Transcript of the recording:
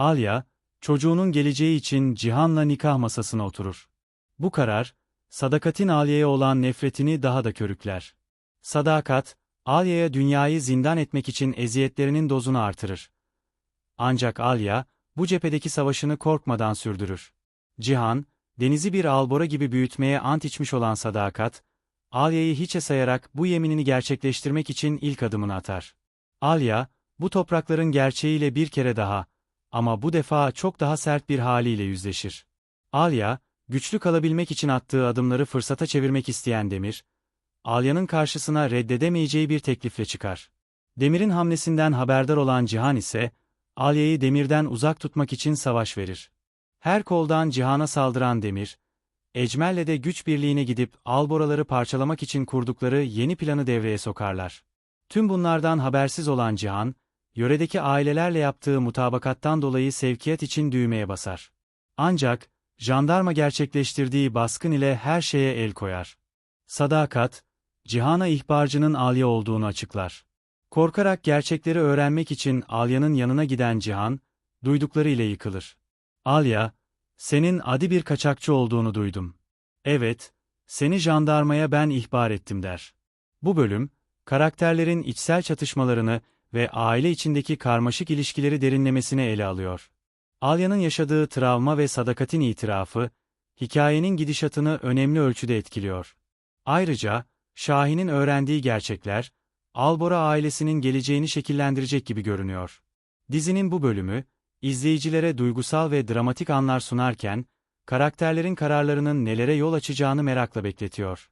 Alya, çocuğunun geleceği için Cihan'la nikah masasına oturur. Bu karar, Sadakat'in Alya'ya olan nefretini daha da körükler. Sadakat, Alya'ya dünyayı zindan etmek için eziyetlerinin dozunu artırır. Ancak Alya, bu cephedeki savaşını korkmadan sürdürür. Cihan, denizi bir albora gibi büyütmeye ant içmiş olan Sadakat, Alya'yı hiçe sayarak bu yeminini gerçekleştirmek için ilk adımını atar. Alya, bu toprakların gerçeğiyle bir kere daha, ama bu defa çok daha sert bir haliyle yüzleşir. Alya, güçlü kalabilmek için attığı adımları fırsata çevirmek isteyen Demir, Alya'nın karşısına reddedemeyeceği bir teklifle çıkar. Demir'in hamlesinden haberdar olan Cihan ise, Alya'yı Demir'den uzak tutmak için savaş verir. Her koldan Cihan'a saldıran Demir, Ecmel'le de güç birliğine gidip Alboraları parçalamak için kurdukları yeni planı devreye sokarlar. Tüm bunlardan habersiz olan Cihan, yöredeki ailelerle yaptığı mutabakattan dolayı sevkiyat için düğmeye basar. Ancak, jandarma gerçekleştirdiği baskın ile her şeye el koyar. Sadakat, Cihan'a ihbarcının Alya olduğunu açıklar. Korkarak gerçekleri öğrenmek için Alya'nın yanına giden Cihan, duydukları ile yıkılır. Alya, senin adi bir kaçakçı olduğunu duydum. Evet, seni jandarmaya ben ihbar ettim der. Bu bölüm, karakterlerin içsel çatışmalarını ve aile içindeki karmaşık ilişkileri derinlemesine ele alıyor. Alya'nın yaşadığı travma ve sadakatin itirafı, hikayenin gidişatını önemli ölçüde etkiliyor. Ayrıca, Şahin'in öğrendiği gerçekler, Albora ailesinin geleceğini şekillendirecek gibi görünüyor. Dizinin bu bölümü, izleyicilere duygusal ve dramatik anlar sunarken, karakterlerin kararlarının nelere yol açacağını merakla bekletiyor.